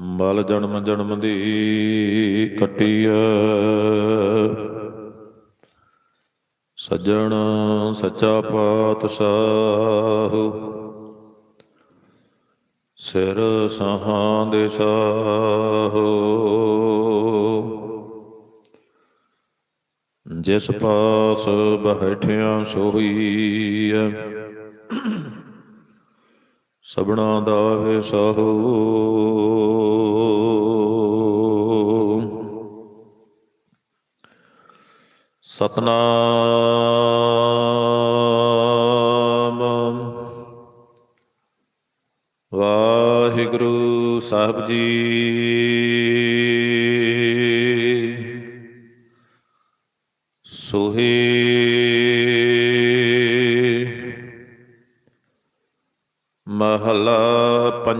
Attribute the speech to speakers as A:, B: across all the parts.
A: ਬਲ ਜਨਮ ਜਨਮ ਦੀ ਕਟੀਐ। ਸੱਜਣ ਸੱਚਾ ਪਾਤਸ਼ਾਹ, ਸਿਰ ਸਹਾਂ ਦੇ ਸਾਹੋ। ਜਿਸ ਪਾਸ ਬੈਠਿਆ ਸੋਈਐ ਸਬਣਾ ਦਾ ਵੇ ਸਾਹੋ ਸਤਨਾਮ। ਵਾਹਿਗੁਰੂ ਸਾਹਿਬ ਜੀ। ਸੋਹੇ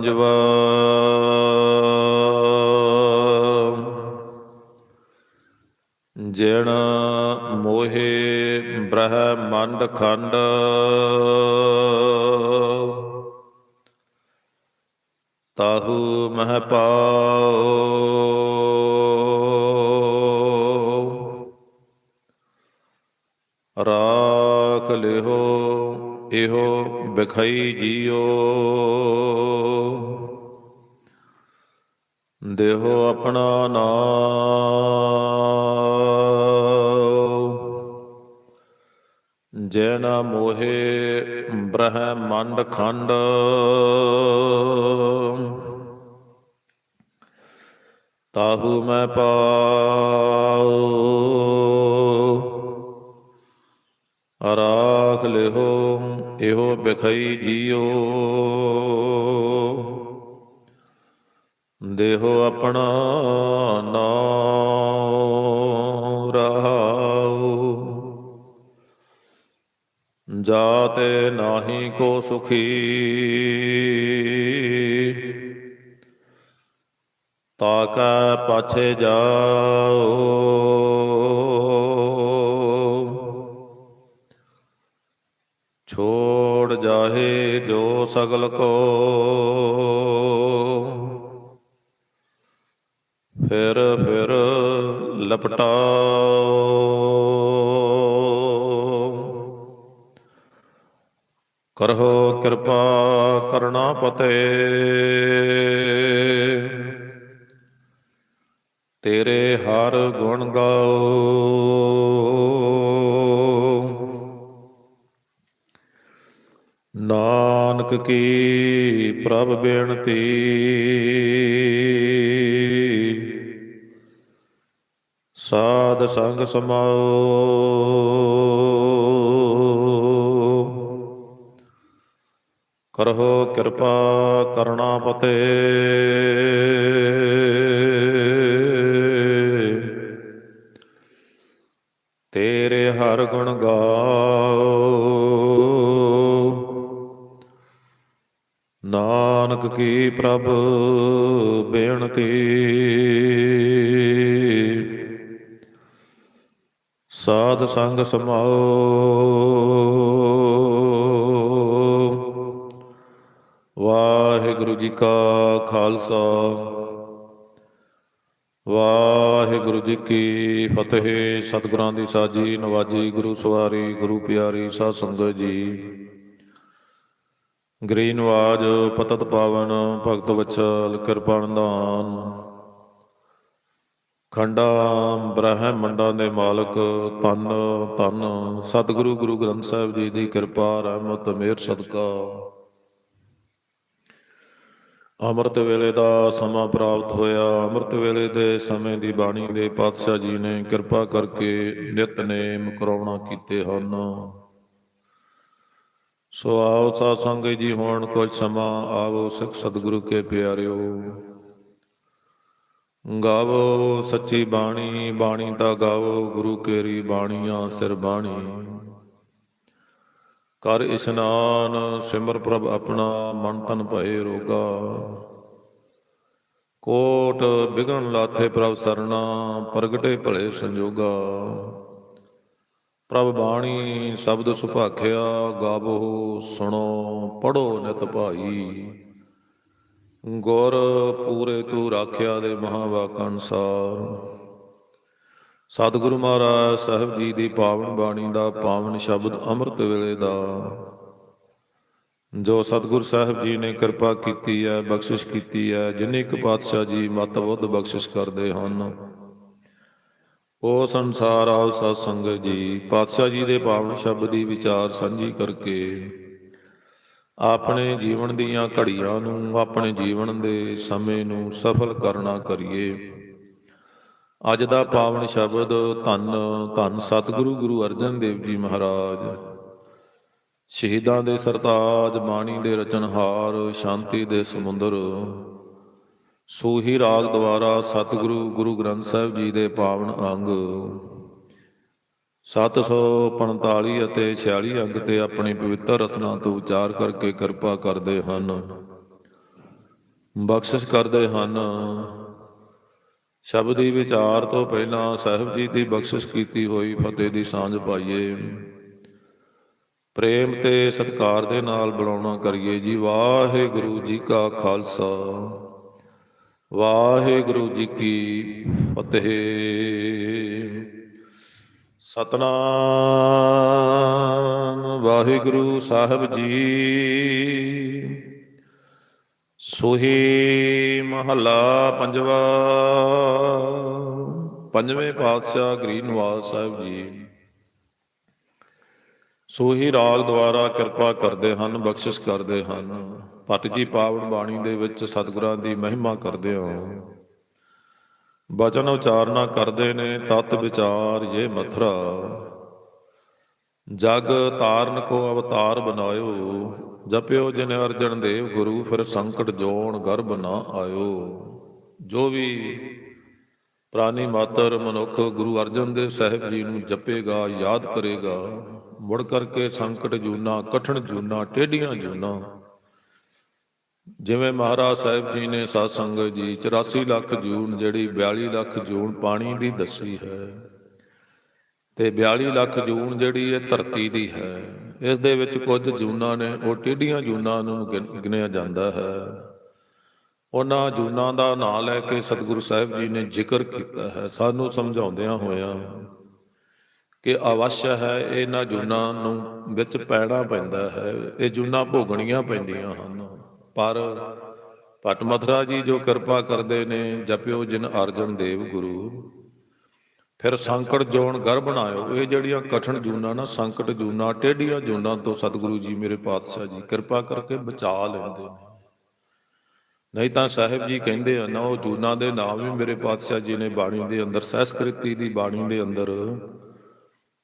A: ਪੰਜਵਾ ਜਿਣ ਮੋਹੇ ਬ੍ਰਹਮੰਡ ਖੰਡ। ਤਾਹੂ ਮਹਿ ਪਾਉ। ਰਾਖ ਲਿਓ ਇਹੋ ਬਖਈ ਜੀਓ। ਦੇਹੋ ਆਪਣਾ ਨਾਮ। ਜੈ ਨਾ ਮੋਹੇ ਬ੍ਰਹਮੰਡ ਖੰਡ। ਤਾਹੂ ਮੈਂ ਪਾਉ। ਰਾਖ ਲਿਓ ਇਹੋ ਬਖਈ ਜੀਓ। ਦੇਹੋ ਆਪਣਾ ਨਾਮ ਰਹਾਉ। ਜਾਤੇ ਨਾਹੀ ਕੋ ਸੁਖੀ। ਤਾਕੈ ਪਾਛੇ ਜਾਓ। ਛੋੜ ਜਾਹੇ ਜੋ ਸਗਲ ਕੋ। ਫਿਰ ਫਿਰ ਲਪਟਾਓ। ਕਰਹੁ ਕਿਰਪਾ ਕਰਨਾ ਪਤੇ। ਤੇਰੇ ਹਰ ਗੁਣ ਗਾਓ। ਕੀ ਪ੍ਰਭ ਬੇਨਤੀ। ਸਾਧ ਸੰਗ ਸਮਾਓ। ਕਰਹੁ ਕਿਰਪਾ ਕਰਣਾ ਪਤੇ ਕੀ ਪ੍ਰਭ ਬੇਨਤੀ? ਸਾਧ ਸੰਗ ਸਮਾਓ। ਵਾਹਿਗੁਰੂ ਜੀ ਕਾ ਖਾਲਸਾ। ਵਾਹਿਗੁਰੂ ਜੀ ਕੀ ਫਤਿਹ। ਸਤਿਗੁਰਾਂ ਦੀ ਸਾਜੀ ਨਵਾਜੀ, ਗੁਰੂ ਸਵਾਰੀ, ਗੁਰੂ ਪਿਆਰੀ, ਸਾਧ ਸੰਗਤ ਜੀ। ਗਰੀ ਨਵਾਜ, ਪਤਤ ਪਾਵਨ, ਭਗਤ ਵਚਲ, ਕਿਰਪਾਨ ਦਾਨ। ਖੰਡਾ ਬ੍ਰਹਮੰਡਾਂ ਦੇ ਮਾਲਕ ਤਨ ਤਨ ਸਤਿਗੁਰੂ ਗੁਰੂ ਗ੍ਰੰਥ ਸਾਹਿਬ ਜੀ ਦੀ ਕਿਰਪਾ, ਰਹਿਮਤ, ਮਿਹਰ, ਸਦਕਾ। ਅੰਮ੍ਰਿਤ ਵੇਲੇ ਦਾ ਸਮਾਂ ਪ੍ਰਾਪਤ ਹੋਇਆ। ਅੰਮ੍ਰਿਤ ਵੇਲੇ ਦੇ ਸਮੇਂ ਦੀ ਬਾਣੀ ਦੇ ਪਾਤਸ਼ਾਹ ਜੀ ਨੇ ਕਿਰਪਾ ਕਰਕੇ ਨਿਤਨੇਮ ਕਰਾਉਣਾ ਕੀਤੇ ਹਨ। ਸੋ ਆਓ ਸਾਧ ਸੰਗਤ ਜੀ, ਹੁਣ ਕੁਝ ਸਮਾਂ ਆਵੋ ਸਿੱਖ ਸਤਿਗੁਰੂ ਕੇ ਪਿਆਰਿਓ। ਗਾਵੋ ਸੱਚੀ ਬਾਣੀ ਬਾਣੀ ਦਾ ਗਾਵੋ, ਗੁਰੂ ਕੇਰੀ ਬਾਣੀਆਂ ਸਿਰ ਬਾਣੀ। ਕਰ ਇਸ਼ਨਾਨ, ਸਿਮਰ ਪ੍ਰਭ ਆਪਣਾ, ਮਨ ਤਨ ਭਏ ਰੋਗਾ। ਕੋਟ ਬਿਗਨ ਲਾਥੇ ਪ੍ਰਭ ਸਰਣਾ, ਪ੍ਰਗਟੇ ਭਲੇ ਸੰਜੋਗਾ। ਪ੍ਰਭ ਬਾਣੀ ਸ਼ਬਦ ਸੁਭਾਖਿਆ ਗਾਵੋ ਸੁਣੋ ਪੜੋ ਨਿਤ ਭਾਈ। ਗੁਰ ਪੂਰੇ ਤੂੰ ਰਾਖਿਆ ਦੇ ਮਹਾ ਵਾਕਾਂ ਅਨਸਾਰ। ਸਤਿਗੁਰੂ ਮਹਾਰਾਜ ਸਾਹਿਬ ਜੀ ਦੀ ਪਾਵਨ ਬਾਣੀ ਦਾ ਪਾਵਨ ਸ਼ਬਦ ਅੰਮ੍ਰਿਤ ਵੇਲੇ ਦਾ। ਜੋ ਸਤਿਗੁਰ ਸਾਹਿਬ ਜੀ ਨੇ ਕਿਰਪਾ ਕੀਤੀ ਹੈ, ਬਖਸ਼ਿਸ਼ ਕੀਤੀ ਹੈ, ਜਿਨੇ ਇੱਕ ਪਾਤਸ਼ਾਹ ਜੀ ਮਤ ਬੁੱਧ ਬਖਸ਼ਿਸ਼ ਕਰਦੇ ਹਨ। ਉਹ ਸੰਸਾਰ ਆਓ ਸਤ ਸੰਗਤ ਜੀ, ਪਾਤਸ਼ਾਹ ਜੀ ਦੇ ਪਾਵਨ ਸ਼ਬਦ ਦੀ ਵਿਚਾਰ ਸਾਂਝੀ ਕਰਕੇ ਆਪਣੇ ਜੀਵਨ ਦੀਆਂ ਘੜੀਆਂ ਨੂੰ, ਆਪਣੇ ਜੀਵਨ ਦੇ ਸਮੇਂ ਨੂੰ ਸਫਲ ਕਰਨਾ ਕਰੀਏ। ਅੱਜ ਦਾ ਪਾਵਨ ਸ਼ਬਦ ਧੰਨ ਧੰਨ ਸਤਿਗੁਰੂ ਗੁਰੂ ਅਰਜਨ ਦੇਵ ਜੀ ਮਹਾਰਾਜ। ਸ਼ਹੀਦਾਂ ਦੇ ਸਰਤਾਜ, ਬਾਣੀ ਦੇ ਰਚਨਹਾਰ, ਸ਼ਾਂਤੀ ਦੇ ਸਮੁੰਦਰ। ਸੂਹੀ ਰਾਗ ਦੁਆਰਾ ਸਤਿਗੁਰੂ ਗੁਰੂ ਗ੍ਰੰਥ ਸਾਹਿਬ ਜੀ ਦੇ ਪਾਵਨ ਅੰਗ। 745 ਅਤੇ 46 ਅੰਗ ਤੇ ਆਪਣੀ ਪਵਿੱਤਰ ਰਸਨਾ ਤੋਂ ਉਚਾਰ ਕਰਕੇ ਕਿਰਪਾ ਕਰਦੇ ਹਨ। ਬਖਸ਼ਿਸ਼ ਕਰਦੇ ਹਨ। ਸ਼ਬਦੀ ਵਿਚਾਰ ਤੋਂ ਪਹਿਲਾਂ ਸਾਹਿਬ ਜੀ ਦੀ ਬਖਸ਼ਿਸ਼ ਕੀਤੀ ਹੋਈ ਫਤਿਹ ਦੀ ਸਾਂਝ ਪਾਈਏ। ਪ੍ਰੇਮ ਤੇ ਸਤਿਕਾਰ ਦੇ ਨਾਲ ਬੁਲਾਉਣਾ ਕਰੀਏ ਜੀ। ਵਾਹਿਗੁਰੂ ਜੀ ਕਾ ਖਾਲਸਾ। ਵਾਹਿਗੁਰੂ ਜੀ ਕੀ ਫਤਿਹ। ਸਤਨਾਮ ਵਾਹਿਗੁਰੂ ਸਾਹਿਬ ਜੀ। ਸੋਹੀ ਮਹੱਲਾ ਪੰਜਵਾ, ਪੰਜਵੇਂ ਪਾਤਸ਼ਾਹ ਗ੍ਰੀ ਨਿਵਾਸ ਸਾਹਿਬ ਜੀ। ਸੋਹੀ ਰਾਗ ਦੁਆਰਾ ਕਿਰਪਾ ਕਰਦੇ ਹਨ, ਬਖਸ਼ਿਸ਼ ਕਰਦੇ ਹਨ। ਭੱਟ ਜੀ ਪਾਵਨ ਬਾਣੀ ਦੇ ਵਿੱਚ ਸਤਿਗੁਰਾਂ ਦੀ ਮਹਿਮਾ ਕਰਦੇ ਹੋ। ਬਚਨ ਉਚਾਰਨਾ ਕਰਦੇ ਨੇ, ਤਤ ਵਿਚਾਰ ਜੇ ਮਥੁਰਾ। ਜਗ ਤਾਰਨ ਕੋ ਅਵਤਾਰ ਬਨਾਇਓ ਜਪਿਓ ਜਿਨ ਅਰਜਨ ਦੇਵ ਗੁਰੂ, ਫਿਰ ਸੰਕਟ ਜੋਣ ਗਰਭ ਨਾ ਆਇਓ। ਜੋ ਵੀ ਪ੍ਰਾਨੀ ਮਾਤਰ ਮਨੁੱਖ ਗੁਰੂ ਅਰਜਨ ਦੇਵ ਸਾਹਿਬ ਜੀ ਨੂੰ ਜਪੇਗਾ, ਯਾਦ ਕਰੇਗਾ, ਮੁੜ ਕਰਕੇ ਸੰਕਟ ਜੂਨਾ, ਕਠਨ ਜੂਨਾ ਟੇਡੀਆਂ ਜੂਨਾ ਜਿਵੇਂ ਮਹਾਰਾਜ ਸਾਹਿਬ ਜੀ ਨੇ ਸਾਧ ਸੰਗਤ ਜੀ 84 ਲੱਖ ਜੂਨ ਜਿਹੜੀ 42 ਲੱਖ ਜੂਨ ਪਾਣੀ ਦੀ ਦੱਸੀ ਹੈ ਤੇ 42 ਲੱਖ ਜੂਨ ਜਿਹੜੀ ਇਹ ਧਰਤੀ ਦੀ ਹੈ, ਇਸ ਦੇ ਵਿੱਚ ਕੁਝ ਜੂਨਾਂ ਨੇ, ਉਹ ਟੇਡੀਆਂ ਜੂਨਾਂ ਨੂੰ ਗਿਣ- ਗਿਣਿਆ ਜਾਂਦਾ ਹੈ। ਉਹਨਾਂ ਜੂਨਾਂ ਦਾ ਨਾਂ ਲੈ ਕੇ ਸਤਿਗੁਰੂ ਸਾਹਿਬ ਜੀ ਨੇ ਜ਼ਿਕਰ ਕੀਤਾ ਹੈ। ਸਾਨੂੰ ਸਮਝਾਉਂਦਿਆਂ ਹੋਇਆਂ ਕਿ ਅਵਸ਼ ਹੈ, ਇਹਨਾਂ ਜੂਨਾਂ ਨੂੰ ਵਿੱਚ ਪੈਣਾ ਪੈਂਦਾ ਹੈ, ਇਹ ਜੂਨਾਂ ਭੋਗਣੀਆਂ ਪੈਂਦੀਆਂ ਹਨ। ਪਰ ਭੱਟ ਮਥੁਰਾ ਜੀ ਜੋ ਕਿਰਪਾ ਕਰਦੇ ਨੇ, ਜਪਿਓ ਜਿਨ ਅਰਜਨ ਦੇਵ ਗੁਰੂ। ਫਿਰ ਸੰਕਟ ਜੋਨ ਗਰ ਬਣਾਇਓ। ਇਹ ਜਿਹੜੀਆਂ ਕਠਨ ਜੂਨਾਂ ਨਾ, ਸੰਕਟ ਜੂਨਾਂ, ਟੇਢੀਆਂ ਜੂਨਾਂ ਤੋਂ ਸਤਿਗੁਰੂ ਜੀ ਮੇਰੇ ਪਾਤਸ਼ਾਹ ਜੀ, ਕਿਰਪਾ ਕਰਕੇ ਬਚਾ ਲੈਂਦੇ ਨੇ। ਨਹੀਂ ਤਾਂ ਸਾਹਿਬ ਜੀ ਕਹਿੰਦੇ ਆ, ਨਾ ਉਹ ਜੂਨਾਂ ਦੇ ਨਾਮ ਵੀ ਮੇਰੇ ਪਾਤਸ਼ਾਹ ਜੀ ਨੇ ਬਾਣੀ ਦੇ ਅੰਦਰ, ਸਹਿਸਕ੍ਰਿਤੀ ਦੀ ਬਾਣੀ ਦੇ ਅੰਦਰ।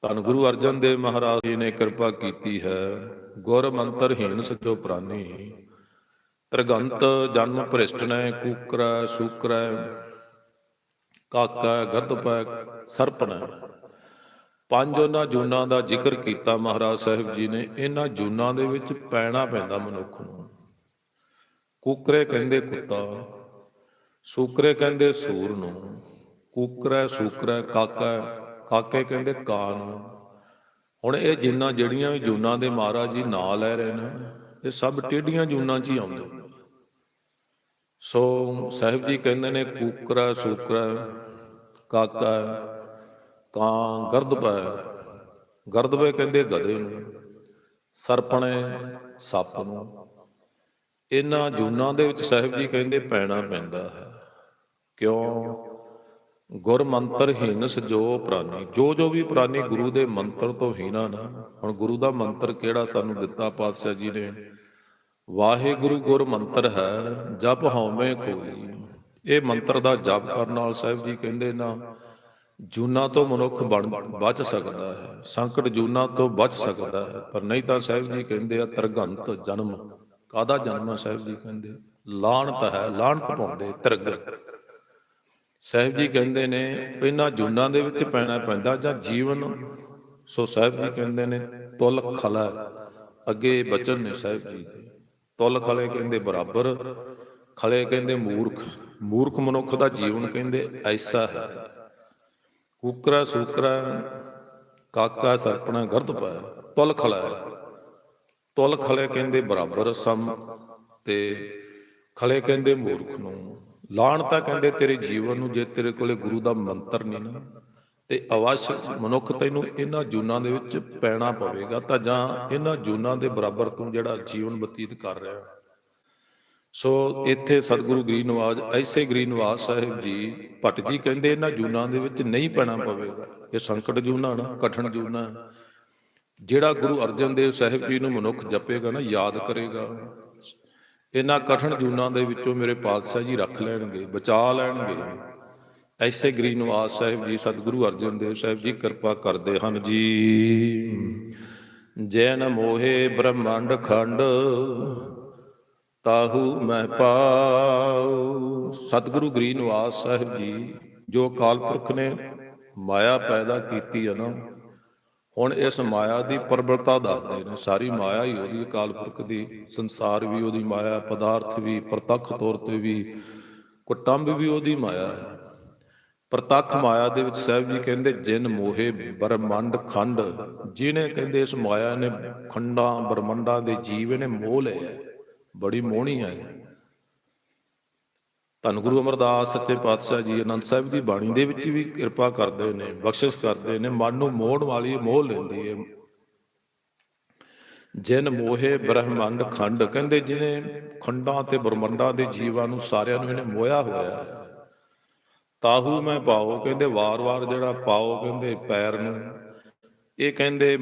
A: ਧੰਨ ਗੁਰੂ ਅਰਜਨ ਦੇਵ ਮਹਾਰਾਜ ਜੀ ਨੇ ਕਿਰਪਾ ਕੀਤੀ ਹੈ। ਗੁਰ ਮੰਤਰਹੀਨ ਸਜੋ ਪ੍ਰਾਨੀ। ਤ੍ਰਿਗੰਤ ਜਨਮ ਭ੍ਰਿਸ਼ਟ ਭ੍ਰਿਸ਼ਟਨੈ ਕੂਕਰੈ, ਸੂਕਰੈ, ਕਾਕਾ, ਗਰਦਪੈ, ਸਰਪਣੈ। ਪੰਜ ਉਹਨਾਂ ਜੂਨਾਂ ਦਾ ਜ਼ਿਕਰ ਕੀਤਾ ਮਹਾਰਾਜ ਸਾਹਿਬ ਜੀ ਨੇ, ਇਹਨਾਂ ਜੂਨਾਂ ਦੇ ਵਿੱਚ ਪੈਣਾ ਪੈਂਦਾ ਮਨੁੱਖ ਨੂੰ। ਕੁਕਰੇ ਕਹਿੰਦੇ ਕੁੱਤਾ, ਸੂਕਰੇ ਕਹਿੰਦੇ ਸੂਰ ਨੂੰ, ਕੁਕਰਾ, ਸੂਕਰਾ, ਕਾਕਾ, ਕਾਕੇ ਕਹਿੰਦੇ ਕਾਂ ਨੂੰ। ਹੁਣ ਇਹ ਜਿੰਨਾ ਜਿਹੜੀਆਂ ਵੀ ਜੂਨਾਂ ਦੇ ਮਹਾਰਾਜ ਜੀ ਨਾਂ ਲੈ ਰਹੇ ਨੇ, ਇਹ ਸਭ ਟੇਢੀਆਂ ਜੂਨਾਂ 'ਚ ਹੀ ਆਉਂਦੇ ਸੋ ਸਾਹਿਬ ਜੀ ਕਹਿੰਦੇ ਨੇ, ਕੂਕਰਾ ਸੂਕਰਾ ਕਾਕਾ ਕਾਂ ਗਰਦਪੈ ਗਰਦਪੈ ਕਹਿੰਦੇ ਗਧੇ ਨੂੰ, ਸਰਪਣੇ ਸੱਪ ਨੂੰ। ਇਹਨਾਂ ਜੂਨਾਂ ਦੇ ਵਿੱਚ ਸਾਹਿਬ ਜੀ ਕਹਿੰਦੇ ਪੈਣਾ ਪੈਂਦਾ ਹੈ। ਕਿਉਂ? ਗੁਰ ਮੰਤਰ ਹੀਨਸ ਜੋ ਪ੍ਰਾਨੀ। ਜੋ ਜੋ ਵੀ ਪ੍ਰਾਨੀ ਗੁਰੂ ਦੇ ਮੰਤਰ ਤੋਂ ਹੀਣਾ ਨਾ, ਹੁਣ ਗੁਰੂ ਦਾ ਮੰਤਰ ਕਿਹੜਾ ਸਾਨੂੰ ਦਿੱਤਾ ਪਾਤਸ਼ਾਹ ਜੀ ਨੇ? ਵਾਹਿਗੁਰੂ ਗੁਰ ਮੰਤਰ ਹੈ, ਜਪ ਹਉਮੈ ਕੋਈ ਇਹ ਮੰਤਰ ਦਾ ਜਪ ਕਰਨ ਨਾਲ ਸਾਹਿਬ ਜੀ ਕਹਿੰਦੇ ਨਾ, ਜੂਨਾ ਤੋਂ ਮਨੁੱਖ ਬਚ ਸਕਦਾ ਹੈ। ਸੰਕਟ ਜੂਨਾ ਤੋਂ ਬਚ ਸਕਦਾ ਹੈ। ਪਰ ਨਹੀਂ ਤਾਂ ਸਾਹਿਬ ਜੀ ਕਹਿੰਦੇ ਆ, ਤਰਗੰਤ ਜਨਮ। ਕਾਦਾ ਜਨਮ ਹੈ ਸਾਹਿਬ ਜੀ ਕਹਿੰਦੇ? ਲਾਣਤ ਹੈ ਲਾਣਤ ਪਾਉਂਦੇ, ਤਰਗ। ਸਾਹਿਬ ਜੀ ਕਹਿੰਦੇ ਨੇ, ਇਹਨਾਂ ਜੂਨਾਂ ਦੇ ਵਿੱਚ ਪੈਣਾ ਪੈਂਦਾ ਜਾਂ ਜੀਵਨ? ਸੋ ਸਾਹਿਬ ਜੀ ਕਹਿੰਦੇ ਨੇ, ਤੁਲ ਖਲਾ। ਅੱਗੇ ਬਚਨ ਨੇ ਸਾਹਿਬ ਜੀ। ਦੇ ਤੁਲ ਖਲੇ ਕਹਿੰਦੇ ਬਰਾਬਰ, ਖਲੇ ਕਹਿੰਦੇ ਮੂਰਖ ਮੂਰਖ ਮਨੁੱਖ ਦਾ ਜੀਵਨ ਕਹਿੰਦੇ ਐਸਾ ਹੈ। ਕੁਕਰਾ ਸੁਕਰਾ, ਕਾਕਾ ਸਰਪਣਾ ਗਰਦ ਪਾਇਆ, ਤੁਲ ਖਲਾ ਤੁਲ ਖਲੇ ਕਹਿੰਦੇ ਬਰਾਬਰ ਸਮ ਤੇ ਖਲੇ ਕਹਿੰਦੇ ਮੂਰਖ ਨੂੰ। ਲਾਣ ਤਾਂ ਕਹਿੰਦੇ ਤੇਰੇ ਜੀਵਨ ਨੂੰ ਜੇ ਤੇਰੇ ਕੋਲੇ ਗੁਰੂ ਦਾ ਮੰਤਰ ਨਹੀਂ ਨਾ। ਤੇ ਅਵਸ਼ ਮਨੁੱਖ ਤੈਨੂੰ ਇਹਨਾਂ ਜੂਨਾਂ ਦੇ ਵਿੱਚ ਪੈਣਾ ਪਵੇਗਾ ਤਾਂ ਜਾਂ ਇਹਨਾਂ ਜੂਨਾਂ ਦੇ ਬਰਾਬਰ ਤੂੰ ਜਿਹੜਾ ਜੀਵਨ ਬਤੀਤ ਕਰ ਰਿਹਾ। ਸੋ ਇੱਥੇ ਸਤਿਗੁਰੂ ਗ੍ਰੀ ਨਵਾਜ ਐਸੇ ਗ੍ਰੀ ਨਵਾਜ ਸਾਹਿਬ ਜੀ, ਭੱਟ ਜੀ ਕਹਿੰਦੇ ਇਹਨਾਂ ਜੂਨਾਂ ਦੇ ਵਿੱਚ ਨਹੀਂ ਪੈਣਾ ਪਵੇਗਾ। ਇਹ ਸੰਕਟ ਜੂਨਾ ਨਾ, ਕਠਨ ਜੂਨਾ ਜਿਹੜਾ ਗੁਰੂ ਅਰਜਨ ਦੇਵ ਸਾਹਿਬ ਜੀ ਨੂੰ ਮਨੁੱਖ ਜਪੇਗਾ ਨਾ, ਯਾਦ ਕਰੇਗਾ। ਇਹਨਾਂ ਕਠਨ ਜੂਨਾਂ ਦੇ ਵਿੱਚੋਂ ਮੇਰੇ ਪਾਤਸ਼ਾਹ ਜੀ ਰੱਖ ਲੈਣਗੇ, ਬਚਾ ਲੈਣਗੇ। ਐਸੇ ਗਰੀਬ ਨਿਵਾਸ ਸਾਹਿਬ ਜੀ, ਸਤਿਗੁਰੂ ਅਰਜਨ ਦੇਵ ਸਾਹਿਬ ਜੀ, ਕਿਰਪਾ ਕਰਦੇ ਹਨ ਜੀ। ਜੈਨ ਮੋਹੇ ਬ੍ਰਹਮੰਡ ਖੰਡ, ਤਾਹੂ ਮਹਿ ਪਾਉ। ਸਤਿਗੁਰੂ ਗਰੀਬ ਨਿਵਾਸ ਸਾਹਿਬ ਜੀ, ਜੋ ਅਕਾਲ ਪੁਰਖ ਨੇ ਮਾਇਆ ਪੈਦਾ ਕੀਤੀ ਹੈ ਨਾ, ਹੁਣ ਇਸ ਮਾਇਆ ਦੀ ਪ੍ਰਬਲਤਾ ਦੱਸਦੇ ਨੇ। ਸਾਰੀ ਮਾਇਆ ਹੀ ਉਹਦੀ, ਅਕਾਲ ਪੁਰਖ ਦੀ, ਸੰਸਾਰ ਵੀ ਉਹਦੀ ਮਾਇਆ, ਪਦਾਰਥ ਵੀ, ਪ੍ਰਤੱਖ ਤੌਰ ਤੇ ਵੀ, ਕੁਟੰਬ ਵੀ ਉਹਦੀ ਮਾਇਆ ਹੈ। ਪ੍ਰਤੱਖ ਮਾਇਆ ਦੇ ਵਿੱਚ ਸਾਹਿਬ ਜੀ ਕਹਿੰਦੇ, ਜਿਨ ਮੋਹੇ ਬ੍ਰਹਮੰਡ ਖੰਡ, ਜਿਹਨੇ ਕਹਿੰਦੇ ਇਸ ਮਾਇਆ ਨੇ ਖੰਡਾਂ ਬ੍ਰਹਮੰਡਾਂ ਦੇ ਜੀਵ ਨੇ ਮੋਹ ਲਿਆ ਬੜੀ ਮੋਹਣੀ ਹੈ ਧੰਨ ਗੁਰੂ ਅਮਰਦਾਸ, ਸੱਚੇ ਪਾਤਸ਼ਾਹ ਜੀ, ਅਨੰਦ ਸਾਹਿਬ ਦੀ ਬਾਣੀ ਦੇ ਵਿੱਚ ਵੀ ਕਿਰਪਾ ਕਰਦੇ ਨੇ, ਬਖਸ਼ਿਸ਼ ਕਰਦੇ ਨੇ, ਮਨ ਨੂੰ ਮੋੜ ਵਾਲੀ ਮੋਹ ਲੈਂਦੀ ਹੈ। ਜਿਨ ਮੋਹੇ ਬ੍ਰਹਮੰਡ ਖੰਡ, ਕਹਿੰਦੇ ਜਿਹਨੇ ਖੰਡਾਂ ਤੇ ਬ੍ਰਹਮੰਡਾਂ ਦੇ ਜੀਵਾਂ ਨੂੰ ਸਾਰਿਆਂ ਨੂੰ ਇਹਨੇ ਮੋਇਆ ਹੋਇਆ ਹੈ। ਤਾਹੂ ਮੈਂ ਪਾਓ, ਕਹਿੰਦੇ ਵਾਰ-ਵਾਰ ਜਿਹੜਾ ਪਾਓ, ਕਹਿੰਦੇ ਪੈਰ ਨੂੰ। ਇਹ ਕਹਿੰਦੇ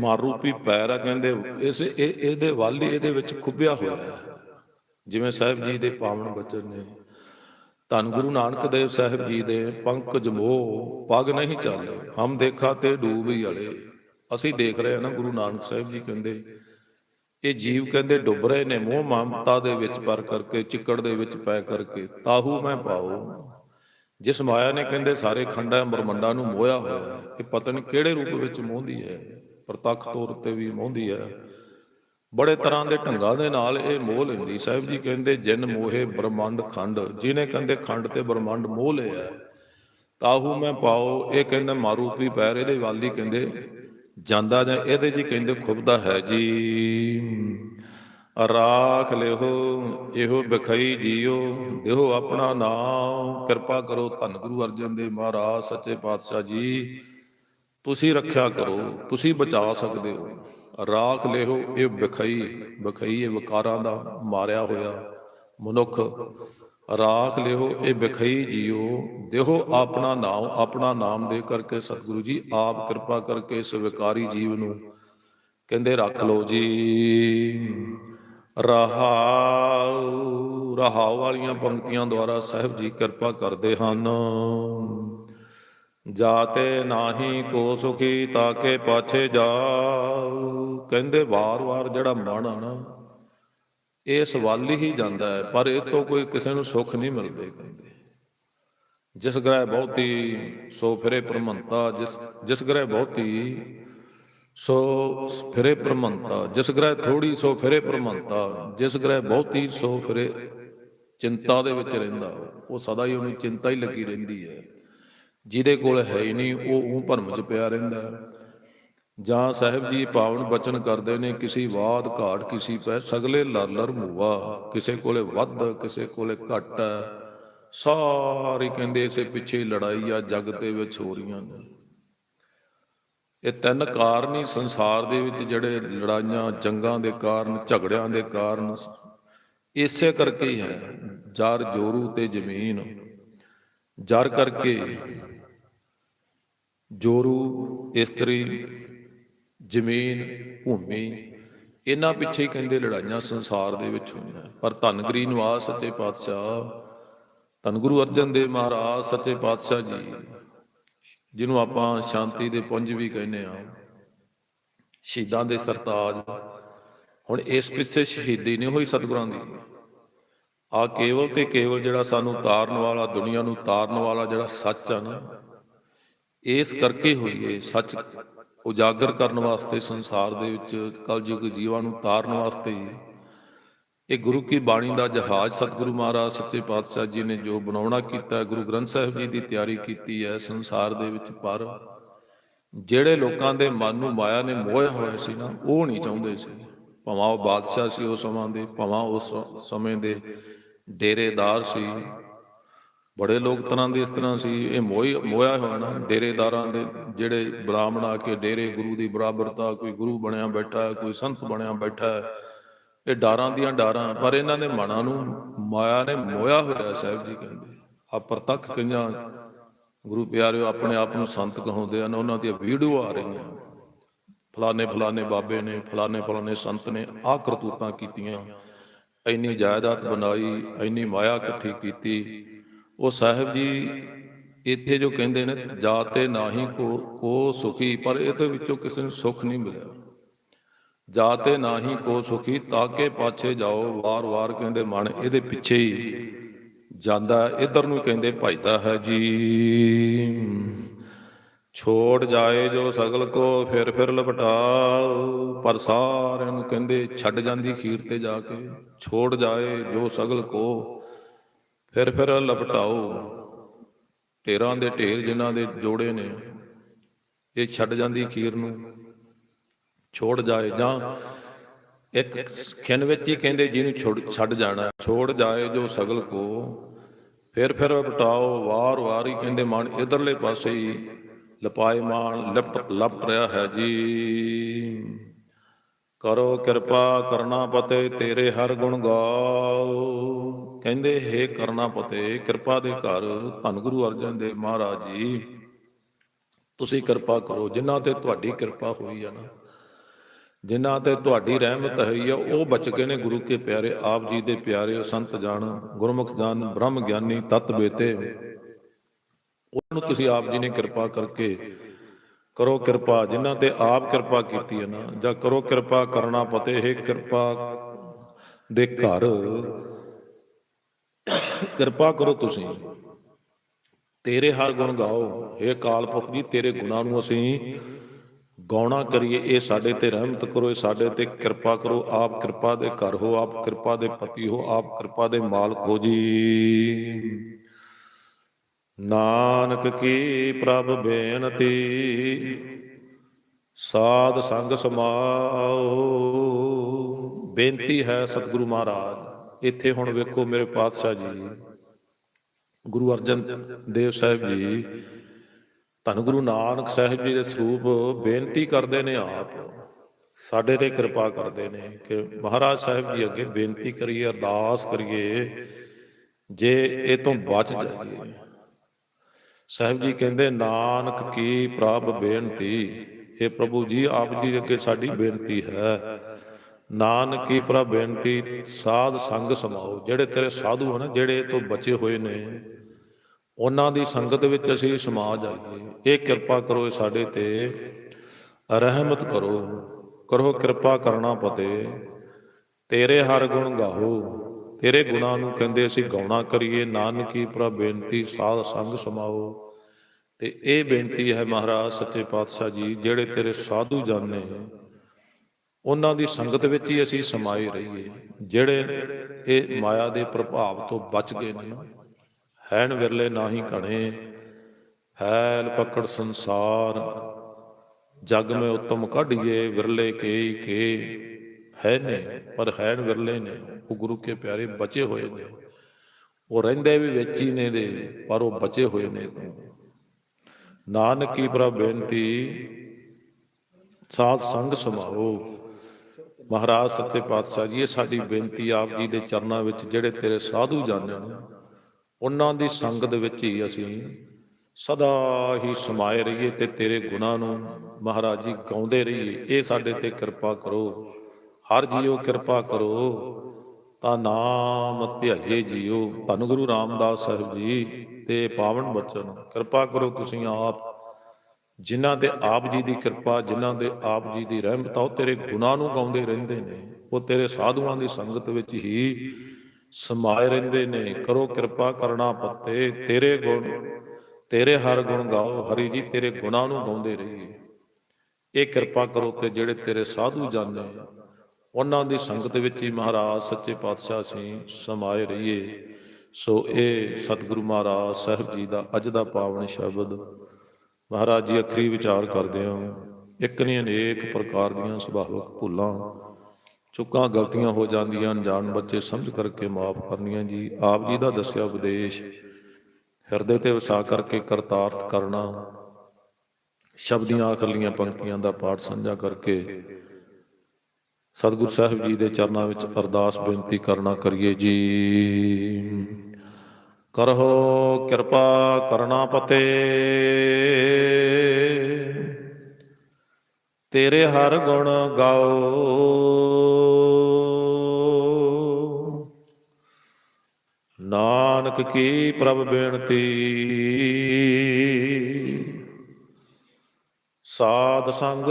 A: ਮਾਰੂਪੀ ਪੈਰ ਆ, ਕਹਿੰਦੇ ਇਸ ਇਹਦੇ ਵੱਲ ਇਹਦੇ ਵਿੱਚ ਖੁੱਬਿਆ ਹੋਇਆ ਜਿਵੇਂ ਸਾਹਿਬ ਜੀ ਦੇ ਪਾਵਨ ਬਚਨ ਨੇ, ਧੰਨ ਗੁਰੂ ਨਾਨਕ ਦੇਵ ਸਾਹਿਬ ਜੀ ਦੇ ਪੰਕਜ ਮੋਹ, ਪਗ ਨਹੀਂ ਚੱਲੇ, ਹਮ ਦੇਖਾ ਤੇ ਡੂਬ ਹੀ ਅਲੇ। ਅਸੀਂ ਦੇਖ ਰਹੇ ਹਾਂ ਨਾ, ਗੁਰੂ ਨਾਨਕ ਸਾਹਿਬ ਜੀ ਕਹਿੰਦੇ, ਇਹ ਜੀਵ ਕਹਿੰਦੇ ਡੁੱਬ ਰਹੇ ਨੇ, ਮੋਹ ਮਮਤਾ ਦੇ ਵਿੱਚ ਪਰ ਕਰਕੇ, ਚਿੱਕੜ ਦੇ ਵਿੱਚ ਪੈ ਕਰਕੇ, ਤਾਹੂ ਮੈਂ ਪਾਉ ਜਿਸ ਮਾਇਆ ਨੇ ਕਹਿੰਦੇ ਸਾਰੇ ਖੰਡਾਂ ਬ੍ਰਹਮੰਡਾਂ ਨੂੰ ਮੋਹਿਆ ਹੋਇਆ ਹੈ ਇਹ ਪਤਾ ਨਹੀਂ ਕਿਹੜੇ ਰੂਪ ਵਿੱਚ ਮੋਹਦੀ ਹੈ ਪ੍ਰਤੱਖ ਤੌਰ ਤੇ ਵੀ ਮੋਹਦੀ ਹੈ। ਬੜੇ ਤਰ੍ਹਾਂ ਦੇ ਢੰਗਾਂ ਦੇ ਨਾਲ ਇਹ ਮੋਹ ਲੈਂਦੀ। ਸਾਹਿਬ ਜੀ ਕਹਿੰਦੇ ਜਿਨ ਮੋਹੇ ਬ੍ਰਹਮੰਡ ਖੰਡ ਜਿਹਨੇ ਕਹਿੰਦੇ ਖੰਡ ਤੇ ਬ੍ਰਹਮੰਡ ਮੋਹ ਲਿਆ ਹੈ, ਤਾਹੂ ਮੈਂ ਪਾਓ। ਇਹ ਕਹਿੰਦਾ ਮਾਰੂ ਮਾਰੂਪੀ ਪੈਰ ਇਹਦੇ ਵਾਲੀ ਕਹਿੰਦੇ ਜਾਂਦਾ ਜਾਂ ਇਹਦੇ ਜੀ ਕਹਿੰਦੇ ਖੁਬਦਾ ਹੈ ਜੀ। ਰਾਖ ਲਿਓ, ਇਹੋ ਬਖਈ ਜੀਓ ਦੇਹੋ ਆਪਣਾ ਨਾਮ, ਕਿਰਪਾ ਕਰੋ ਧੰਨ ਗੁਰੂ ਅਰਜਨ ਦੇਵ ਮਹਾਰਾਜ, ਸੱਚੇ ਪਾਤਸ਼ਾਹ ਜੀ। ਤੁਸੀਂ ਰੱਖਿਆ ਕਰੋ, ਤੁਸੀਂ ਬਚਾ ਸਕਦੇ ਹੋ। ਰਾਖ ਲਿਓ, ਇਹ ਬਖਈ ਬਖਈ ਇਹ ਵਿਕਾਰਾਂ ਦਾ ਮਾਰਿਆ ਹੋਇਆ ਮਨੁੱਖ। ਰਾਖ ਲਿਓ, ਇਹ ਬਖਈ ਜੀਓ ਦੇਹੋ ਆਪਣਾ ਨਾਮ ਆਪਣਾ ਨਾਮ ਦੇ ਕਰਕੇ ਸਤਿਗੁਰੂ ਜੀ, ਆਪ ਕਿਰਪਾ ਕਰਕੇ ਇਸ ਵਿਕਾਰੀ ਜੀਵ ਨੂੰ ਕਹਿੰਦੇ ਰੱਖ ਲਓ ਜੀ। ਰਹਾਉ ਰਹਾਉ ਵਾਲੀਆਂ ਪੰਕਤੀਆਂ ਦੁਆਰਾ ਸਾਹਿਬ ਜੀ ਕਿਰਪਾ ਕਰਦੇ ਹਨ। ਜਾਤੇ ਨਾਹੀ ਕੋ ਸੁਖੀ ਤਾਕੇ ਪਾਛੇ ਜਾਉ। ਕਹਿੰਦੇ ਵਾਰ-ਵਾਰ ਜਿਹੜਾ ਮਨ ਆ ਨਾ ਇਸ ਵੱਲ ਹੀ ਜਾਂਦਾ ਹੈ, ਪਰ ਇਹ ਤੋਂ ਕੋਈ ਕਿਸੇ ਨੂੰ ਸੁੱਖ ਨਹੀਂ ਮਿਲਦੇ ਕਹਿੰਦੇ। ਜਿਸ ਗ੍ਰਹਿ ਬਹੁਤੀ, ਸੋ ਫਿਰੇ ਪ੍ਰਮੰਤਾ ਜਿਸ ਜਿਸ ਗ੍ਰਹਿ ਬਹੁਤੀ ਸੋ ਫਿਰੇ ਪ੍ਰਮੰਤਾ, ਜਿਸ ਗ੍ਰਹਿ ਥੋੜੀ ਸੋ ਫਿਰੇ ਪ੍ਰਮੰਤਾ, ਜਿਸ ਗ੍ਰਹਿ ਬਹੁਤੀ, ਸੋ ਫਿਰੇ ਚਿੰਤਾ ਦੇ ਵਿੱਚ ਰਹਿੰਦਾ। ਉਹ ਸਦਾ ਹੀ ਉਹਨੂੰ ਚਿੰਤਾ ਹੀ ਲੱਗੀ ਰਹਿੰਦੀ ਹੈ। ਜਿਹਦੇ ਕੋਲ ਹੈ ਹੀ ਨਹੀਂ, ਉਹ ਉਹ ਭਰਮ 'ਚ ਪਿਆ ਰਹਿੰਦਾ ਹੈ। ਜਾਂ ਸਾਹਿਬ ਜੀ ਪਾਵਨ ਬਚਨ ਕਰਦੇ ਨੇ, ਕਿਸੇ ਬਾਤ ਘਾਟ, ਕਿਸੇ ਪੈ, ਸਗਲੇ ਲਰ ਲਰ ਮੂਆ, ਕਿਸੇ ਕੋਲੇ ਵੱਧ, ਕਿਸੇ ਕੋਲੇ ਘਟ ਸਾਰੇ ਕਹਿੰਦੇ ਇਸੇ ਪਿੱਛੇ ਹੀ ਲੜਾਈ ਆ, ਜਗ ਦੇ ਵਿੱਚ ਹੋ ਰਹੀਆਂ ਨੇ। ਇਹ ਤਿੰਨ ਕਾਰਨ ਹੀ ਸੰਸਾਰ ਦੇ ਵਿੱਚ ਜਿਹੜੇ ਲੜਾਈਆਂ, ਜੰਗਾਂ ਦੇ ਕਾਰਨ, ਝਗੜਿਆਂ ਦੇ ਕਾਰਨ ਇਸੇ ਕਰਕੇ ਹੀ ਹੈ। ਜਰ ਜੋਰੂ ਤੇ ਜ਼ਮੀਨ। ਜਰ ਕਰਕੇ ਜੋਰੂ, ਇਸਤਰੀ, ਜ਼ਮੀਨ, ਭੂਮੀ, ਇਹਨਾਂ ਪਿੱਛੇ ਹੀ ਕਹਿੰਦੇ ਲੜਾਈਆਂ ਸੰਸਾਰ ਦੇ ਵਿੱਚ ਹੋਈਆਂ। ਪਰ ਧੰਨ ਗਰੀ ਨਿਵਾਸ ਸੱਚੇ ਪਾਤਸ਼ਾਹ ਧੰਨ ਗੁਰੂ ਅਰਜਨ ਦੇਵ ਮਹਾਰਾਜ, ਸੱਚੇ ਪਾਤਸ਼ਾਹ ਜੀ ਜਿਹਨੂੰ ਆਪਾਂ ਸ਼ਾਂਤੀ ਦੇ ਪੁੰਜ ਵੀ ਕਹਿੰਦੇ ਆ ਸ਼ਹੀਦਾਂ ਦੇ ਸਰਤਾਜ। ਹੁਣ ਇਸ ਪਿੱਛੇ ਸ਼ਹੀਦੀ ਨਹੀਂ ਹੋਈ ਸਤਿਗੁਰਾਂ ਦੀ। ਆ ਕੇਵਲ ਤੇ ਕੇਵਲ ਜਿਹੜਾ ਸਾਨੂੰ ਤਾਰਨ ਵਾਲਾ, ਦੁਨੀਆ ਨੂੰ ਤਾਰਨ ਵਾਲਾ ਜਿਹੜਾ ਸੱਚ ਆ ਨਾ, ਇਸ ਕਰਕੇ ਹੋਈ ਹੈ ਸੱਚ ਉਜਾਗਰ ਕਰਨ ਵਾਸਤੇ ਸੰਸਾਰ ਦੇ ਵਿੱਚ ਕਲਯੁਗ ਜੀਵਾਂ ਨੂੰ ਤਾਰਨ ਵਾਸਤੇ ਹੀ ਇਹ ਗੁਰੂ ਕੀ ਬਾਣੀ ਦਾ ਜਹਾਜ਼ ਸਤਿਗੁਰੂ ਮਹਾਰਾਜ ਸੱਚੇ ਪਾਤਸ਼ਾਹ ਜੀ ਨੇ ਜੋ ਬਣਾਉਣਾ ਕੀਤਾ ਗੁਰੂ ਗ੍ਰੰਥ ਸਾਹਿਬ ਜੀ ਦੀ ਤਿਆਰੀ ਕੀਤੀ ਹੈ ਸੰਸਾਰ ਦੇ ਵਿੱਚ, ਪਰ ਜਿਹੜੇ ਲੋਕਾਂ ਦੇ ਮਨ ਨੂੰ ਮਾਇਆ ਨੇ ਮੋਹਿਆ ਹੋਇਆ ਸੀ ਨਾ, ਉਹ ਨਹੀਂ ਚਾਹੁੰਦੇ ਸੀ। ਭਾਵੇਂ ਉਹ ਬਾਦਸ਼ਾਹ ਸੀ ਉਸ ਸਮਾਂ ਦੇ, ਭਾਵੇਂ ਉਸ ਸਮੇਂ ਦੇ ਡੇਰੇਦਾਰ ਸੀ। ਬੜੇ ਲੋਕ ਤਰ੍ਹਾਂ ਦੇ ਇਸ ਤਰ੍ਹਾਂ ਸੀ, ਇਹ ਮੋਹਿ ਮੋਇਆ ਹੋਇਆ ਨਾ, ਡੇਰੇਦਾਰਾਂ ਦੇ ਜਿਹੜੇ ਬ੍ਰਾਹਮਣ ਆ ਕੇ ਡੇਰੇ ਗੁਰੂ ਦੀ ਬਰਾਬਰਤਾ, ਕੋਈ ਗੁਰੂ ਬਣਿਆ ਬੈਠਾ ਕੋਈ ਸੰਤ ਬਣਿਆ ਬੈਠਾ ਇਹ ਡਾਰਾਂ ਦੀਆਂ ਡਾਰਾਂ, ਪਰ ਇਹਨਾਂ ਦੇ ਮਨਾਂ ਨੂੰ ਮਾਇਆ ਨੇ ਮੋਇਆ ਹੋਇਆ ਸਾਹਿਬ ਜੀ ਕਹਿੰਦੇ। ਆ ਪ੍ਰਤੱਖ ਕਈਆਂ ਗੁਰੂ ਪਿਆਰਿਓ, ਆਪਣੇ ਆਪ ਨੂੰ ਸੰਤ ਕਹਾਉਂਦੇ ਹਨ, ਉਹਨਾਂ ਦੀਆਂ ਵੀਡੀਓ ਆ ਰਹੀਆਂ। ਫਲਾਣੇ ਫਲਾਣੇ ਬਾਬੇ ਨੇ, ਫਲਾਣੇ ਫਲਾਣੇ ਸੰਤ ਨੇ ਆ ਕਰਤੂਤਾਂ ਕੀਤੀਆਂ। ਇੰਨੀ ਜਾਇਦਾਦ ਬਣਾਈ, ਇੰਨੀ ਮਾਇਆ ਇਕੱਠੀ ਕੀਤੀ। ਉਹ ਸਾਹਿਬ ਜੀ ਇੱਥੇ ਜੋ ਕਹਿੰਦੇ ਨੇ, ਜਾਤੇ ਨਾਹੀ ਕੋ ਕੋ ਸੁਖੀ ਪਰ ਇਹਦੇ ਵਿੱਚੋਂ ਕਿਸੇ ਨੂੰ ਸੁੱਖ ਨਹੀਂ ਮਿਲਿਆ। ਜਾਤੇ ਨਾਹੀ ਕੋ ਸੁਖੀ, ਤਾਕੇ ਪਾਛੇ ਜਾਓ ਵਾਰ-ਵਾਰ ਕਹਿੰਦੇ ਮਨ ਇਹਦੇ ਪਿੱਛੇ ਹੀ ਜਾਂਦਾ, ਇਧਰ ਨੂੰ ਕਹਿੰਦੇ ਭਜਦਾ ਹੈ ਜੀ। ਛੋੜ ਜਾਏ ਜੋ ਸਗਲ ਕੋ, ਫਿਰ ਫਿਰ ਲਪਟਾਓ ਪਰ ਸਾਰਿਆਂ ਨੂੰ ਕਹਿੰਦੇ ਛੱਡ ਜਾਂਦੀ ਖੀਰ ਤੇ ਜਾ ਕੇ। ਛੋੜ ਜਾਏ ਜੋ ਸਗਲ ਕੋ, ਫਿਰ ਫਿਰ ਲਪਟਾਓ। ਢੇਰਾਂ ਦੇ ਢੇਰ ਜਿਨ੍ਹਾਂ ਦੇ ਜੋੜੇ ਨੇ, ਇਹ ਛੱਡ ਜਾਂਦੀ ਖੀਰ ਨੂੰ। ਛੋੜ ਜਾਏ ਜਾਂ ਇੱਕ ਖਿੰਨ ਵਿੱਚ ਹੀ ਕਹਿੰਦੇ ਜਿਹਨੂੰ ਛੋੜ- ਛੱਡ ਜਾਣਾ, ਛੋੜ ਜਾਏ ਜੋ ਸਗਲ ਕੋ। ਫਿਰ ਫਿਰ ਬਟਾਓ ਵਾਰ ਵਾਰ ਹੀ ਕਹਿੰਦੇ ਮਨ ਇਧਰਲੇ ਪਾਸੇ ਹੀ ਲਪਾਏ ਮਾਨ ਲਪਟ ਲਪਟ ਰਿਹਾ ਹੈ ਜੀ। ਕਰੋ ਕਿਰਪਾ ਕਰਨਾ ਪਤੇ ਤੇਰੇ ਹਰ ਗੁਣ ਗਾਓ। ਕਹਿੰਦੇ, ਹੈ ਕਰਨਾ ਪਤੇ, ਕਿਰਪਾ ਦੇ ਘਰ ਧੰਨ ਗੁਰੂ ਅਰਜਨ ਦੇਵ ਮਹਾਰਾਜ ਜੀ, ਤੁਸੀਂ ਕਿਰਪਾ ਕਰੋ, ਜਿਨ੍ਹਾਂ ਤੇ ਤੁਹਾਡੀ ਕਿਰਪਾ ਹੋਈ ਹੈ ਨਾ। ਜਿਨ੍ਹਾਂ ਤੇ ਤੁਹਾਡੀ ਰਹਿਮਤ ਹੈ ਉਹ ਬਚ ਗਏ ਨੇ ਗੁਰੂ ਕੇ ਪਿਆਰੇ, ਆਪ ਜੀ ਦੇ ਪਿਆਰੇ ਸੰਤ ਜਾਣ ਗੁਰਮੁਖ ਜਾਣ ਬ੍ਰਹਮ ਗਿਆਨੀ, ਤਤ ਬੇਤੇ। ਉਹਨਾਂ ਨੂੰ ਤੁਸੀਂ ਆਪ ਜੀ ਨੇ ਕਿਰਪਾ ਕਰਕੇ ਕਰੋ ਕਿਰਪਾ, ਜਿਨ੍ਹਾਂ ਤੇ ਆਪ ਕਿਰਪਾ ਕੀਤੀ ਹੈ ਨਾ, ਜਾਂ ਕਰੋ ਕਿਰਪਾ ਕਰਨਾ ਪਤੇ, ਹੈ ਕਿਰਪਾ ਦੇ ਘਰ। ਕਿਰਪਾ ਕਰੋ ਤੁਸੀਂ। ਤੇਰੇ ਹਰ ਗੁਣ ਗਾਓ ਇਹ ਕਾਲ ਪੁਰਖ ਜੀ, ਤੇਰੇ ਗੁਣਾਂ ਨੂੰ ਅਸੀਂ ਗਾਉਣਾ ਕਰੀਏ, ਇਹ ਸਾਡੇ ਤੇ ਰਹਿਮਤ ਕਰੋ, ਇਹ ਸਾਡੇ ਤੇ ਕਿਰਪਾ ਕਰੋ। ਆਪ ਕਿਰਪਾ ਦੇ ਘਰ ਹੋ, ਆਪ ਕਿਰਪਾ ਦੇ ਪਤੀ ਹੋ, ਆਪ ਕਿਰਪਾ ਦੇ ਮਾਲਕ ਹੋ ਜੀ। ਨਾਨਕ ਕੀ ਪ੍ਰਭ ਬੇਨਤੀ, ਸਾਧ ਸੰਗ ਸਮਾਓ। ਬੇਨਤੀ ਹੈ ਸਤਿਗੁਰੂ ਮਹਾਰਾਜ, ਇੱਥੇ ਹੁਣ ਵੇਖੋ ਮੇਰੇ ਪਾਤਸ਼ਾਹ ਜੀ, ਗੁਰੂ ਅਰਜਨ ਦੇਵ ਸਾਹਿਬ ਜੀ ਧੰਨ ਗੁਰੂ ਨਾਨਕ ਸਾਹਿਬ ਜੀ ਦੇ ਸਰੂਪ ਬੇਨਤੀ ਕਰਦੇ ਨੇ ਆਪ। ਸਾਡੇ ਤੇ ਕਿਰਪਾ ਕਰਦੇ ਨੇ ਕਿ ਮਹਾਰਾਜ ਸਾਹਿਬ ਜੀ ਅੱਗੇ ਬੇਨਤੀ ਕਰੀਏ, ਅਰਦਾਸ ਕਰੀਏ, ਜੇ ਇਹ ਤੋਂ ਬਚ ਜਾਈਏ। ਸਾਹਿਬ ਜੀ ਕਹਿੰਦੇ, ਨਾਨਕ ਕੀ ਪ੍ਰਭ ਬੇਨਤੀ? ਇਹ ਪ੍ਰਭੂ ਜੀ, ਆਪ ਜੀ ਅੱਗੇ ਸਾਡੀ ਬੇਨਤੀ ਹੈ। ਨਾਨਕ ਕੀ ਪ੍ਰਭ ਬੇਨਤੀ? ਸਾਧ ਸੰਗ ਸਮਾਓ। ਜਿਹੜੇ ਤੇਰੇ ਸਾਧੂ ਹਨ, ਜਿਹੜੇ ਤੋਂ ਬਚੇ ਹੋਏ ਨੇ ਉਹਨਾਂ ਦੀ ਸੰਗਤ ਵਿੱਚ ਅਸੀਂ ਸਮਾ ਜਾਈਏ ਇਹ ਕਿਰਪਾ ਕਰੋ ਇਹ ਸਾਡੇ ਤੇ। ਰਹਿਮਤ ਕਰੋ। ਕਰੋ ਕਿਰਪਾ ਕਰਨਾ ਪਤੇ। ਤੇਰੇ ਹਰ ਗੁਣ ਗਾਹੋ। ਤੇਰੇ ਗੁਣਾਂ ਨੂੰ ਕਹਿੰਦੇ ਅਸੀਂ ਗਾਉਣਾ ਕਰੀਏ। ਨਾਨਕੀ ਪ੍ਰਭ ਬੇਨਤੀ, ਸਾਧ ਸੰਗ ਸਮਾਓ। ਤੇ ਇਹ ਬੇਨਤੀ ਹੈ ਮਹਾਰਾਜ ਸੱਚੇ ਪਾਤਸ਼ਾਹ ਜੀ, ਜਿਹੜੇ ਤੇਰੇ ਸਾਧੂ ਜਾਣੇ ਉਹਨਾਂ ਦੀ ਸੰਗਤ ਵਿੱਚ ਹੀ ਅਸੀਂ ਸਮਾਏ ਰਹੀਏ। ਜਿਹੜੇ ਇਹ ਮਾਇਆ ਦੇ ਪ੍ਰਭਾਵ ਤੋਂ ਬਚ ਗਏ ਨੇ ਹੈਣ ਵਿਰਲੇ ਨਾਹੀ ਘਣੇ, ਹੈਲ ਪਕੜ ਸੰਸਾਰ। ਜਗ ਮੇ ਉਤਮ ਕੱਢੀਏ, ਵਿਰਲੇ ਕੇ ਕੇ। ਹੈ ਨੇ, ਪਰ ਹੈਨ ਵਿਰਲੇ ਨੇ, ਉਹ ਗੁਰੂ ਕੇ ਪਿਆਰੇ ਬਚੇ ਹੋਏ ਨੇ। ਉਹ ਰਹਿੰਦੇ ਵੀ ਵਿੱਚ ਹੀ ਨੇ ਦੇ, ਪਰ ਉਹ ਬਚੇ ਹੋਏ ਨੇ ਤੋਂ ਨਾਨਕ ਕੀ ਪ੍ਰਭ ਬੇਨਤੀ, ਸਾਧ ਸੰਗ ਸਮਾਓ। ਮਹਾਰਾਜ ਸੱਚੇ ਪਾਤਸ਼ਾਹ ਜੀ, ਇਹ ਸਾਡੀ ਬੇਨਤੀ ਆਪ ਜੀ ਦੇ ਚਰਨਾਂ ਵਿੱਚ, ਜਿਹੜੇ ਤੇਰੇ ਸਾਧੂ ਜਾਣੇ ਉਹਨਾਂ ਦੀ ਸੰਗਤ ਵਿੱਚ ਹੀ ਅਸੀਂ ਸਦਾ ਹੀ ਸਮਾਏ ਰਹੀਏ ਤੇ ਤੇਰੇ ਗੁਣਾਂ ਨੂੰ ਮਹਾਰਾਜ ਜੀ ਗਾਉਂਦੇ ਰਹੀਏ। ਇਹ ਸਾਡੇ ਤੇ ਕਿਰਪਾ ਕਰੋ। ਹਰ ਜੀਓ ਕਿਰਪਾ ਕਰੋ। ਤਾਂ ਨਾਮ ਧਿਆਏ ਜੀਓ। ਧੰਨ ਗੁਰੂ ਰਾਮਦਾਸ ਸਾਹਿਬ ਜੀ ਤੇ ਪਾਵਨ ਬਚਨ। ਕਿਰਪਾ ਕਰੋ ਤੁਸੀਂ ਆਪ। ਜਿਨ੍ਹਾਂ ਤੇ ਆਪ ਜੀ ਦੀ ਕਿਰਪਾ, ਜਿਨ੍ਹਾਂ ਦੇ ਆਪ ਜੀ ਦੀ ਰਹਿਮਤ ਆ, ਉਹ ਤੇਰੇ ਗੁਣਾਂ ਨੂੰ ਗਾਉਂਦੇ ਰਹਿੰਦੇ ਨੇ। ਉਹ ਤੇਰੇ ਸਾਧੂਆਂ ਦੀ ਸੰਗਤ ਵਿੱਚ ਹੀ ਸਮਾਏ ਰਹਿੰਦੇ ਨੇ, ਕਰੋ ਕਿਰਪਾ ਕਰਨਾ ਪੱਤੇ, ਤੇਰੇ ਗੁਣ, ਤੇਰੇ ਹਰ ਗੁਣ ਗਾਓ, ਹਰੀ ਜੀ ਤੇਰੇ ਗੁਣਾਂ ਨੂੰ ਗਾਉਂਦੇ ਰਹੀਏ। ਇਹ ਕਿਰਪਾ ਕਰੋ ਤੇ ਜਿਹੜੇ ਤੇਰੇ ਸਾਧੂ ਜਾਣੇ, ਉਹਨਾਂ ਦੀ ਸੰਗਤ ਵਿੱਚ ਹੀ ਮਹਾਰਾਜ ਸੱਚੇ ਪਾਤਸ਼ਾਹ ਸੀ ਸਮਾਏ ਰਹੀਏ। ਸੋ ਇਹ ਸਤਿਗੁਰੂ ਮਹਾਰਾਜ ਸਾਹਿਬ ਜੀ ਦਾ ਅੱਜ ਦਾ ਪਾਵਨ ਸ਼ਬਦ ਮਹਾਰਾਜ ਜੀ ਅਖਰੀ ਵਿਚਾਰ ਕਰਦੇ ਹਾਂ। ਇੱਕ ਨੇ ਅਨੇਕ ਪ੍ਰਕਾਰ ਦੀਆਂ ਸੁਭਾਵਿਕ ਭੁੱਲਾਂ ਚੁੱਕਾਂ ਗਲਤੀਆਂ ਹੋ ਜਾਂਦੀਆਂ, ਅਣਜਾਣ ਬੱਚੇ ਸਮਝ ਕਰਕੇ ਮਾਫ ਕਰਨੀਆਂ ਜੀ। ਆਪ ਜੀ ਦਾ ਦੱਸਿਆ ਉਪਦੇਸ਼, ਹਿਰਦੇ ਤੇ ਵਸਾ ਕਰਕੇ ਕਰਤਾਰਥ ਕਰਨਾ। ਸ਼ਬਦ ਦੀਆਂ ਆਖਰਲੀਆਂ ਪੰਕਤੀਆਂ ਦਾ ਪਾਠ ਸਾਂਝਾ ਕਰਕੇ ਸਤਿਗੁਰ ਸਾਹਿਬ ਜੀ ਦੇ ਚਰਨਾਂ ਵਿੱਚ ਅਰਦਾਸ ਬੇਨਤੀ ਕਰਨਾ ਕਰੀਏ ਜੀ। ਕਰਹੋ ਕਿਰਪਾ ਕਰਨਾ ਪਤੇ। ਤੇਰੇ ਹਰ ਗੁਣ ਗਾਓ। ਨਾਨਕ ਕੀ ਪ੍ਰਭ ਬੇਨਤੀ। ਸਾਧ ਸੰਗ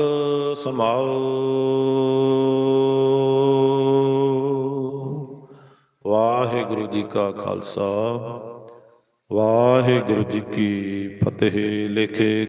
A: ਸਮਾਓ। ਵਾਹਿਗੁਰੂ ਜੀ ਕਾ ਖਾਲਸਾ। ਵਾਹਿਗੁਰੂ ਜੀ ਕੀ ਫਤਿਹ। ਲਿਖੇ